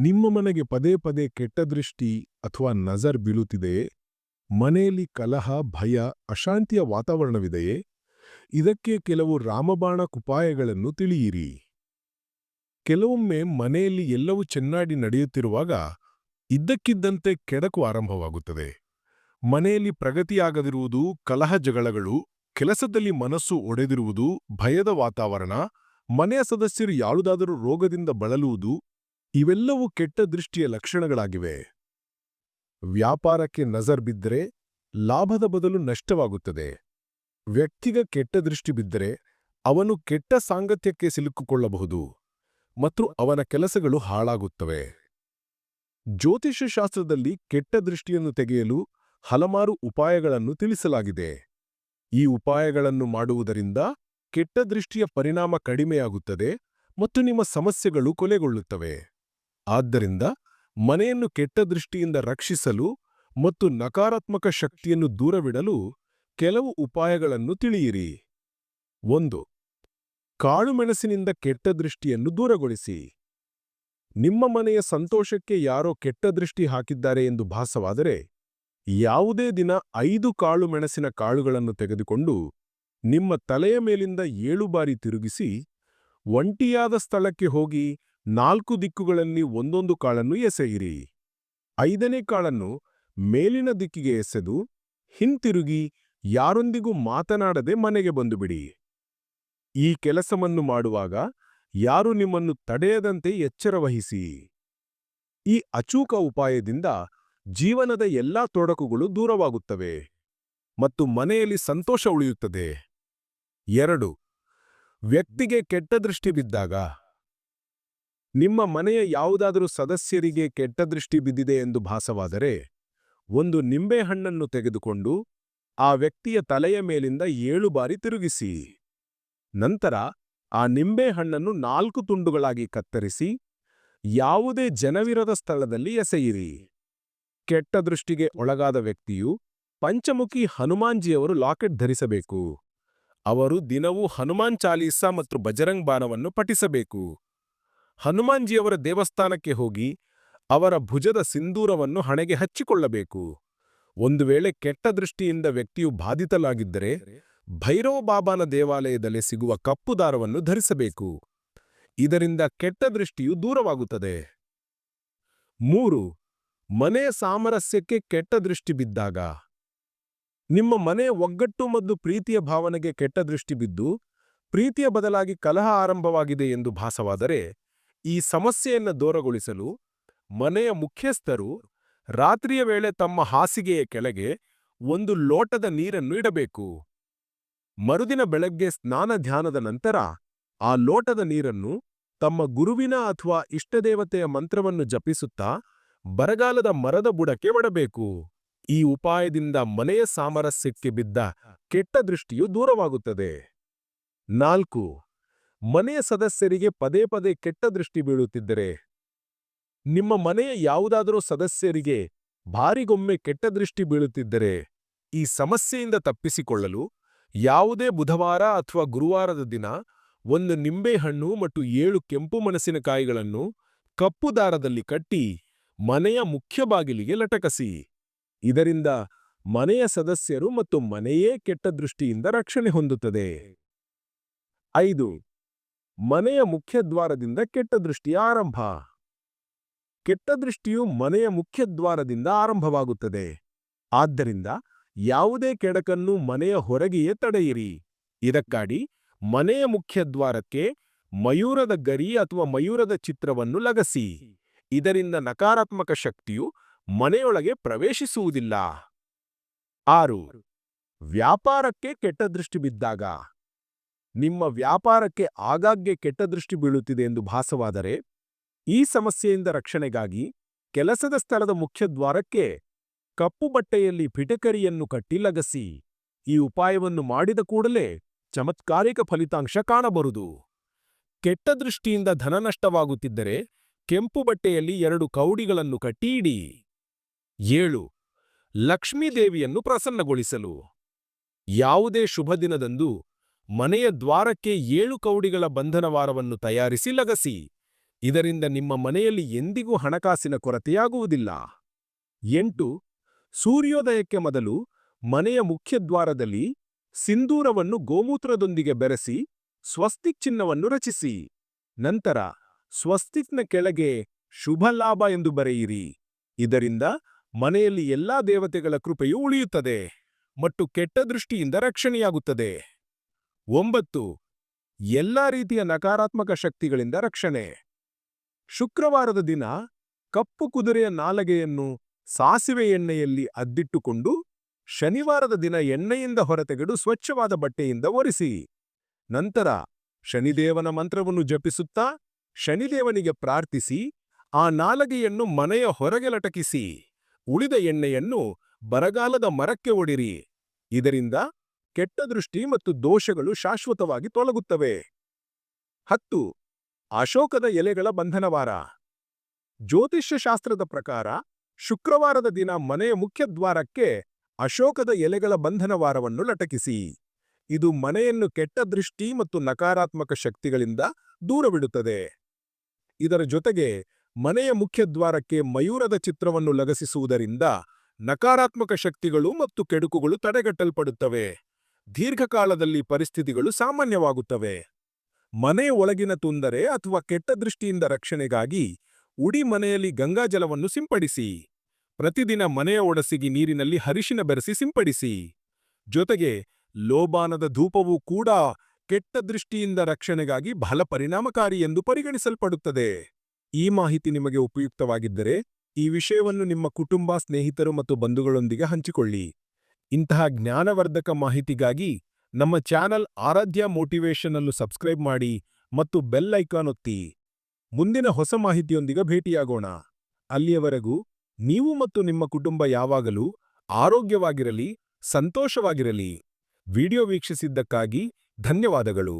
ನಿಮ್ಮ ಮನೆಗೆ ಪದೇ ಪದೇ ಕೆಟ್ಟ ದೃಷ್ಟಿ ಅಥವಾ ನಜರ್ ಬೀಳುತ್ತಿದೆಯೇ? ಮನೆಯಲ್ಲಿ ಕಲಹ, ಭಯ, ಅಶಾಂತಿಯ ವಾತಾವರಣವಿದೆಯೇ? ಇದಕ್ಕೆ ಕೆಲವು ರಾಮಬಾಣ ಕುಪಾಯಗಳನ್ನು ತಿಳಿಯಿರಿ. ಕೆಲವೊಮ್ಮೆ ಮನೆಯಲ್ಲಿ ಎಲ್ಲವೂ ಚೆನ್ನಾಗಿ ನಡೆಯುತ್ತಿರುವಾಗ ಇದ್ದಕ್ಕಿದ್ದಂತೆ ಕೆಡಕು ಆರಂಭವಾಗುತ್ತದೆ. ಮನೆಯಲ್ಲಿ ಪ್ರಗತಿಯಾಗದಿರುವುದು, ಕಲಹ ಜಗಳಗಳು, ಕೆಲಸದಲ್ಲಿ ಮನಸ್ಸು ಒಡೆದಿರುವುದು, ಭಯದ ವಾತಾವರಣ, ಮನೆಯ ಸದಸ್ಯರು ಯಾವುದಾದರೂ ರೋಗದಿಂದ ಬಳಲುವುದು ಇವೆಲ್ಲವೂ ಕೆಟ್ಟ ದೃಷ್ಟಿಯ ಲಕ್ಷಣಗಳಾಗಿವೆ. ವ್ಯಾಪಾರಕ್ಕೆ ನಜರ್ ಬಿದ್ದರೆ ಲಾಭದ ಬದಲು ನಷ್ಟವಾಗುತ್ತದೆ. ವ್ಯಕ್ತಿಗ ಕೆಟ್ಟ ದೃಷ್ಟಿ ಬಿದ್ದರೆ ಅವನು ಕೆಟ್ಟ ಸಾಂಗತ್ಯಕ್ಕೆ ಸಿಲುಕಿಕೊಳ್ಳಬಹುದು ಮತ್ತು ಅವನ ಕೆಲಸಗಳು ಹಾಳಾಗುತ್ತವೆ. ಜ್ಯೋತಿಷ್ಯ ಶಾಸ್ತ್ರದಲ್ಲಿ ಕೆಟ್ಟ ದೃಷ್ಟಿಯನ್ನು ತೆಗೆಯಲು ಹಲವಾರು ಉಪಾಯಗಳನ್ನು ತಿಳಿಸಲಾಗಿದೆ. ಈ ಉಪಾಯಗಳನ್ನು ಮಾಡುವುದರಿಂದ ಕೆಟ್ಟ ದೃಷ್ಟಿಯ ಪರಿಣಾಮ ಕಡಿಮೆಯಾಗುತ್ತದೆ ಮತ್ತು ನಿಮ್ಮ ಸಮಸ್ಯೆಗಳು ಕೊನೆಗೊಳ್ಳುತ್ತವೆ ಆದ್ದರಿಂದ ಮನೆಯನ್ನು ಕೆಟ್ಟ ದೃಷ್ಟಿಯಿಂದ ರಕ್ಷಿಸಲು ಮತ್ತು ನಕಾರಾತ್ಮಕ ಶಕ್ತಿಯನ್ನು ದೂರವಿಡಲು ಕೆಲವು ಉಪಾಯಗಳನ್ನು ತಿಳಿಯಿರಿ. ಒಂದು ಕಾಳುಮೆಣಸಿನಿಂದ ಕೆಟ್ಟ ದೃಷ್ಟಿಯನ್ನು ದೂರಗೊಳಿಸಿ. ನಿಮ್ಮ ಮನೆಯ ಸಂತೋಷಕ್ಕೆ ಯಾರೋ ಕೆಟ್ಟ ದೃಷ್ಟಿ ಹಾಕಿದ್ದಾರೆ ಎಂದು ಭಾಸವಾದರೆ, ಯಾವುದೇ ದಿನ ಐದು ಕಾಳುಮೆಣಸಿನ ಕಾಳುಗಳನ್ನು ತೆಗೆದುಕೊಂಡು ನಿಮ್ಮ ತಲೆಯ ಮೇಲಿಂದ ಏಳು ಬಾರಿ ತಿರುಗಿಸಿ, ಒಂಟಿಯಾದ ಸ್ಥಳಕ್ಕೆ ಹೋಗಿ ನಾಲ್ಕು ದಿಕ್ಕುಗಳಲ್ಲಿ ಒಂದೊಂದು ಕಾಳನ್ನು ಎಸೆಯಿರಿ. ಐದನೇ ಕಾಳನ್ನು ಮೇಲಿನ ದಿಕ್ಕಿಗೆ ಎಸೆದು ಹಿಂತಿರುಗಿ ಯಾರೊಂದಿಗೂ ಮಾತನಾಡದೆ ಮನೆಗೆ ಬಂದುಬಿಡಿ. ಈ ಕೆಲಸವನ್ನು ಮಾಡುವಾಗ ಯಾರು ನಿಮ್ಮನ್ನು ತಡೆಯದಂತೆ ಎಚ್ಚರವಹಿಸಿ ಈ ಅಚೂಕ ಉಪಾಯದಿಂದ ಜೀವನದ ಎಲ್ಲಾ ತೊಡಕುಗಳು ದೂರವಾಗುತ್ತವೆ ಮತ್ತು ಮನೆಯಲ್ಲಿ ಸಂತೋಷ ಉಳಿಯುತ್ತದೆ. ಎರಡು, ವ್ಯಕ್ತಿಗೆ ಕೆಟ್ಟ ದೃಷ್ಟಿ ಬಿದ್ದಾಗ ನಿಮ್ಮ ಮನೆಯ ಯಾವುದಾದರೂ ಸದಸ್ಯರಿಗೆ ಕೆಟ್ಟ ದೃಷ್ಟಿ ಬಿದ್ದಿದೆ ಎಂದು ಭಾಸವಾದರೆ, ಒಂದು ನಿಂಬೆಹಣ್ಣನ್ನು ತೆಗೆದುಕೊಂಡು ಆ ವ್ಯಕ್ತಿಯ ತಲೆಯ ಮೇಲಿಂದ ಏಳು ಬಾರಿ ತಿರುಗಿಸಿ. ನಂತರ ಆ ನಿಂಬೆಹಣ್ಣನ್ನು ನಾಲ್ಕು ತುಂಡುಗಳಾಗಿ ಕತ್ತರಿಸಿ, ಯಾವುದೇ ಜನವಿರದ ಸ್ಥಳದಲ್ಲಿ ಎಸೆಯಿರಿ. ಕೆಟ್ಟ ದೃಷ್ಟಿಗೆ ಒಳಗಾದ ವ್ಯಕ್ತಿಯು ಪಂಚಮುಖಿ ಹನುಮಾನ್ಜಿಯವರು ಲಾಕೆಟ್ ಧರಿಸಬೇಕು. ಅವರು ದಿನವೂ ಹನುಮಾನ್ ಚಾಲೀಸಾ ಮತ್ತು ಬಜರಂಗ್ ಬಾಣವನ್ನು ಪಠಿಸಬೇಕು. ಹನುಮಾನ್ಜಿಯವರ ದೇವಸ್ಥಾನಕ್ಕೆ ಹೋಗಿ ಅವರ ಭುಜದ ಸಿಂಧೂರವನ್ನು ಹಣೆಗೆ ಹಚ್ಚಿಕೊಳ್ಳಬೇಕು. ಒಂದು ವೇಳೆ ಕೆಟ್ಟ ದೃಷ್ಟಿಯಿಂದ ವ್ಯಕ್ತಿಯು ಬಾಧಿತಲಾಗಿದ್ದರೆ ಭೈರವ ಬಾಬಾನ ದೇವಾಲಯದಲ್ಲಿ ಸಿಗುವ ಕಪ್ಪು ದಾರವನ್ನು ಧರಿಸಬೇಕು. ಇದರಿಂದ ಕೆಟ್ಟ ದೃಷ್ಟಿಯು ದೂರವಾಗುತ್ತದೆ. ಮೂರು, ಮನೆಯ ಸಾಮರಸ್ಯಕ್ಕೆ ಕೆಟ್ಟ ದೃಷ್ಟಿ ಬಿದ್ದಾಗ. ನಿಮ್ಮ ಮನೆಯ ಒಗ್ಗಟ್ಟು ಮತ್ತು ಪ್ರೀತಿಯ ಭಾವನೆಗೆ ಕೆಟ್ಟ ದೃಷ್ಟಿ ಬಿದ್ದು ಪ್ರೀತಿಯ ಬದಲಾಗಿ ಕಲಹ ಆರಂಭವಾಗಿದೆ ಎಂದು ಭಾಸವಾದರೆ ಈ ಸಮಸ್ಯೆಯನ್ನು ದೂರಗೊಳಿಸಲು ಮನೆಯ ಮುಖ್ಯಸ್ಥರು ರಾತ್ರಿಯ ವೇಳೆ ತಮ್ಮ ಹಾಸಿಗೆಯ ಕೆಳಗೆ ಒಂದು ಲೋಟದ ನೀರನ್ನು ಇಡಬೇಕು. ಮರುದಿನ ಬೆಳಗ್ಗೆ ಸ್ನಾನ ಧ್ಯಾನದ ನಂತರ ಆ ಲೋಟದ ನೀರನ್ನು ತಮ್ಮ ಗುರುವಿನ ಅಥವಾ ಇಷ್ಟದೇವತೆಯ ಮಂತ್ರವನ್ನು ಜಪಿಸುತ್ತಾ ಬರಗಾಲದ ಮರದ ಬುಡಕ್ಕೆ ಒಡಬೇಕು. ಈ ಉಪಾಯದಿಂದ ಮನೆಯ ಸಾಮರಸ್ಯಕ್ಕೆ ಬಿದ್ದ ಕೆಟ್ಟ ದೃಷ್ಟಿಯು ದೂರವಾಗುತ್ತದೆ. ನಾಲ್ಕು ಮನೆಯ ಸದಸ್ಯರಿಗೆ ಪದೇ ಪದೇ ಕೆಟ್ಟ ದೃಷ್ಟಿ ಬೀಳುತ್ತಿದ್ದರೆ? ನಿಮ್ಮ ಮನೆಯ ಯಾವುದಾದರೂ ಸದಸ್ಯರಿಗೆ ಭಾರಿಗೊಮ್ಮೆ ಕೆಟ್ಟ ದೃಷ್ಟಿ ಬೀಳುತ್ತಿದ್ದರೆ ಈ ಸಮಸ್ಯೆಯಿಂದ ತಪ್ಪಿಸಿಕೊಳ್ಳಲು ಯಾವುದೇ ಬುಧವಾರ ಅಥವಾ ಗುರುವಾರದ ದಿನ ಒಂದು ನಿಂಬೆಹಣ್ಣು ಮತ್ತು ಏಳು ಕೆಂಪು ಮೆಣಸಿನಕಾಯಿಗಳನ್ನು ಕಪ್ಪು ದಾರದಲ್ಲಿ ಕಟ್ಟಿ ಮನೆಯ ಮುಖ್ಯ ಬಾಗಿಲಿಗೆ ಲಟಕಸಿ. ಇದರಿಂದ ಮನೆಯ ಸದಸ್ಯರು ಮತ್ತು ಮನೆಯೇ ಕೆಟ್ಟ ದೃಷ್ಟಿಯಿಂದ ರಕ್ಷಣೆ ಹೊಂದುತ್ತದೆ. ಐದು ಮನೆಯ ಮುಖ್ಯದ್ವಾರದಿಂದ ಕೆಟ್ಟ ದೃಷ್ಟಿಯ ಆರಂಭ. ಕೆಟ್ಟ ದೃಷ್ಟಿಯು ಮನೆಯ ಮುಖ್ಯದ್ವಾರದಿಂದ ಆರಂಭವಾಗುತ್ತದೆ. ಆದ್ದರಿಂದ ಯಾವುದೇ ಕೆಡಕನ್ನು ಮನೆಯ ಹೊರಗೆಯೇ ತಡೆಯಿರಿ. ಇದಕ್ಕಾಗಿ ಮನೆಯ ಮುಖ್ಯದ್ವಾರಕ್ಕೆ ಮಯೂರದ ಗರಿ ಅಥವಾ ಮಯೂರದ ಚಿತ್ರವನ್ನು ಲಗಸಿ. ಇದರಿಂದ ನಕಾರಾತ್ಮಕ ಶಕ್ತಿಯು ಮನೆಯೊಳಗೆ ಪ್ರವೇಶಿಸುವುದಿಲ್ಲ. ಆರು. ವ್ಯಾಪಾರಕ್ಕೆ ಕೆಟ್ಟ ದೃಷ್ಟಿ ಬಿದ್ದಾಗ ನಿಮ್ಮ ವ್ಯಾಪಾರಕ್ಕೆ ಆಗಾಗ್ಗೆ ಕೆಟ್ಟ ದೃಷ್ಟಿ ಬೀಳುತ್ತಿದೆ ಎಂದು ಭಾಸವಾದರೆ, ಈ ಸಮಸ್ಯೆಯಿಂದ ರಕ್ಷಣೆಗಾಗಿ ಕೆಲಸದ ಸ್ಥಳದ ಮುಖ್ಯದ್ವಾರಕ್ಕೆ ಕಪ್ಪು ಬಟ್ಟೆಯಲ್ಲಿ ಪಿಟಕರಿಯನ್ನು ಕಟ್ಟಿ ಲಗಸಿ, ಈ ಉಪಾಯವನ್ನು ಮಾಡಿದ ಕೂಡಲೇ ಚಮತ್ಕಾರಿಕ ಫಲಿತಾಂಶ ಕಾಣಬರುದು. ಕೆಟ್ಟ ದೃಷ್ಟಿಯಿಂದ ಧನನಷ್ಟವಾಗುತ್ತಿದ್ದರೆ ಕೆಂಪು ಬಟ್ಟೆಯಲ್ಲಿ ಎರಡು ಕೌಡಿಗಳನ್ನು ಕಟ್ಟಿಯಿಡಿ ಏಳು. ಲಕ್ಷ್ಮೀದೇವಿಯನ್ನು ಪ್ರಸನ್ನಗೊಳಿಸಲು. ಯಾವುದೇ ಶುಭ ದಿನದಂದು ಮನೆಯ ದ್ವಾರಕ್ಕೆ ಏಳು ಕೌಡಿಗಳ ಬಂಧನವಾರವನ್ನು ತಯಾರಿಸಿ ಲಗಸಿ. ಇದರಿಂದ ನಿಮ್ಮ ಮನೆಯಲ್ಲಿ ಎಂದಿಗೂ ಹಣಕಾಸಿನ ಕೊರತೆಯಾಗುವುದಿಲ್ಲ. ಎಂಟು, ಸೂರ್ಯೋದಯಕ್ಕೆ ಮೊದಲು ಮನೆಯ ಮುಖ್ಯದ್ವಾರದಲ್ಲಿ ಸಿಂಧೂರವನ್ನು ಗೋಮೂತ್ರದೊಂದಿಗೆ ಬೆರೆಸಿ ಸ್ವಸ್ತಿಕ್ ಚಿನ್ನವನ್ನು ರಚಿಸಿ. ನಂತರ, ಸ್ವಸ್ತಿಕ್ನ ಕೆಳಗೆ ಶುಭ ಲಾಭ ಎಂದು ಬರೆಯಿರಿ. ಇದರಿಂದ ಮನೆಯಲ್ಲಿ ಎಲ್ಲಾ ದೇವತೆಗಳ ಕೃಪೆಯು ಉಳಿಯುತ್ತದೆ. ಮತ್ತು ಕೆಟ್ಟ ದೃಷ್ಟಿಯಿಂದ ರಕ್ಷಣೆಯಾಗುತ್ತದೆ. ಒಂಬತ್ತು, ಎಲ್ಲ ರೀತಿಯ ನಕಾರಾತ್ಮಕ ಶಕ್ತಿಗಳಿಂದ ರಕ್ಷಣೆ. ಶುಕ್ರವಾರದ ದಿನ ಕಪ್ಪು ಕುದುರೆಯ ನಾಲಗೆಯನ್ನು ಸಾಸಿವೆ ಎಣ್ಣೆಯಲ್ಲಿ ಅದ್ದಿಟ್ಟುಕೊಂಡು ಶನಿವಾರದ ದಿನ ಎಣ್ಣೆಯಿಂದ ಹೊರತೆಗೆದು ಸ್ವಚ್ಛವಾದ ಬಟ್ಟೆಯಿಂದ ಒರೆಸಿ. ನಂತರ ಶನಿದೇವನ ಮಂತ್ರವನ್ನು ಜಪಿಸುತ್ತಾ ಶನಿದೇವನಿಗೆ ಪ್ರಾರ್ಥಿಸಿ, ಆ ನಾಲಗೆಯನ್ನು ಮನೆಯ ಹೊರಗೆ ಲಟಕಿಸಿ, ಉಳಿದ ಎಣ್ಣೆಯನ್ನು ಬರಗಾಲದ ಮರಕ್ಕೆ ಒಡಿರಿ ಇದರಿಂದ ಕೆಟ್ಟ ದೃಷ್ಟಿ ಮತ್ತು ದೋಷಗಳು ಶಾಶ್ವತವಾಗಿ ತೊಲಗುತ್ತವೆ. ಹತ್ತು, ಅಶೋಕದ ಎಲೆಗಳ ಬಂಧನವಾರ. ಜ್ಯೋತಿಷ್ಯ ಶಾಸ್ತ್ರದ ಪ್ರಕಾರ, ಶುಕ್ರವಾರದ ದಿನ ಮನೆಯ ಮುಖ್ಯದ್ವಾರಕ್ಕೆ ಅಶೋಕದ ಎಲೆಗಳ ಬಂಧನವಾರವನ್ನು ಲಟಕಿಸಿ. ಇದು ಮನೆಯನ್ನು ಕೆಟ್ಟ ದೃಷ್ಟಿ ಮತ್ತು ನಕಾರಾತ್ಮಕ ಶಕ್ತಿಗಳಿಂದ ದೂರವಿಡುತ್ತದೆ. ಇದರ ಜೊತೆಗೆ, ಮನೆಯ ಮುಖ್ಯದ್ವಾರಕ್ಕೆ ಮಯೂರದ ಚಿತ್ರವನ್ನು ಲಗಸಿಸುವುದರಿಂದ ನಕಾರಾತ್ಮಕ ಶಕ್ತಿಗಳು ಮತ್ತು ಕೆಡುಕುಗಳು ತಡೆಗಟ್ಟಲ್ಪಡುತ್ತವೆ. ದೀರ್ಘಕಾಲದಲ್ಲಿ ಪರಿಸ್ಥಿತಿಗಳು ಸಾಮಾನ್ಯವಾಗುತ್ತವೆ. ಮನೆ ಒಳಗಿನ ತೊಂದರೆ ಅಥವಾ ಕೆಟ್ಟ ದೃಷ್ಟಿಯಿಂದ ರಕ್ಷಣೆಗಾಗಿ ಉಡಿ ಮನೆಯಲ್ಲಿ ಗಂಗಾಜಲವನ್ನು ಸಿಂಪಡಿಸಿ, ಪ್ರತಿದಿನ ಮನೆಯ ಒಡಸಿಗೆ ನೀರಿನಲ್ಲಿ ಹರಿಶಿನ ಬೆರೆಸಿ ಸಿಂಪಡಿಸಿ. ಜೊತೆಗೆ ಲೋಬಾನದ ಧೂಪವೂ ಕೂಡ ಕೆಟ್ಟ ದೃಷ್ಟಿಯಿಂದ ರಕ್ಷಣೆಗಾಗಿ ಬಹಳ ಪರಿಣಾಮಕಾರಿ ಎಂದು ಪರಿಗಣಿಸಲ್ಪಡುತ್ತದೆ. ಈ ಮಾಹಿತಿ ನಿಮಗೆ ಉಪಯುಕ್ತವಾಗಿದ್ದರೆ ಈ ವಿಷಯವನ್ನು ನಿಮ್ಮ ಕುಟುಂಬ ಸ್ನೇಹಿತರು ಮತ್ತು ಬಂಧುಗಳೊಂದಿಗೆ ಹಂಚಿಕೊಳ್ಳಿ. ಇಂತಹ ಜ್ಞಾನವರ್ಧಕ ಮಾಹಿತಿಗಾಗಿ ನಮ್ಮ ಚಾನಲ್ ಆರಾಧ್ಯ ಮೋಟಿವೇಶನ್ ಅನ್ನು ಸಬ್ಸ್ಕ್ರೈಬ್ ಮಾಡಿ ಮತ್ತು ಬೆಲ್ ಐಕಾನ್ ಒತ್ತಿ. ಮುಂದಿನ ಹೊಸ ಮಾಹಿತಿಯೊಂದಿಗೆ ಭೇಟಿಯಾಗೋಣ. ಅಲ್ಲಿಯವರೆಗೂ ನೀವು ಮತ್ತು ನಿಮ್ಮ ಕುಟುಂಬ ಯಾವಾಗಲೂ ಆರೋಗ್ಯವಾಗಿರಲಿ, ಸಂತೋಷವಾಗಿರಲಿ. ವಿಡಿಯೋ ವೀಕ್ಷಿಸಿದ್ದಕ್ಕಾಗಿ ಧನ್ಯವಾದಗಳು.